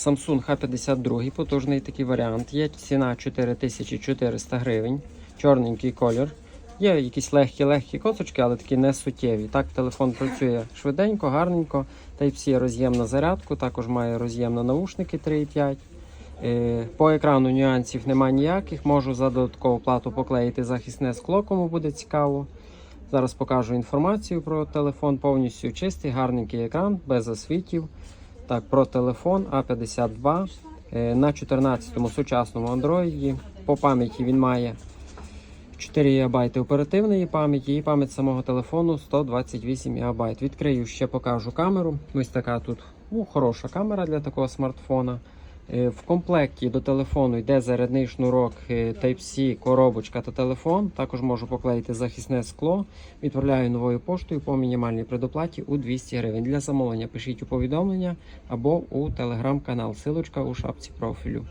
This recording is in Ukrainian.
Samsung H52, потужний такий варіант. Є ціна 4400 гривень, чорненький колір. Є якісь легкі-легкі косочки, але такі не суттєві. Так, телефон працює швиденько, гарненько. Type-C роз'єм на зарядку, також має роз'єм на наушники 3,5. Е, По екрану нюансів немає ніяких. Можу за додаткову плату поклеїти захисне скло, кому буде цікаво. Зараз покажу інформацію про телефон. Повністю чистий, гарненький екран, без засвітів. Так, про телефон А52 е, на 14-му сучасному Android. По пам'яті він має 4 ГБ оперативної пам'яті і пам'ять самого телефону 128 ГБ. Відкрию ще покажу камеру. Ось така тут ну, хороша камера для такого смартфона. Е, В комплекті до телефону йде зарядний шнурок е, Type-C, коробочка та телефон. Також можу поклеїти захисне скло. Відправляю новою поштою по мінімальній предоплаті у 200 гривень. Для замовлення пишіть у повідомлення або у телеграм-канал. Силочка у шапці профілю.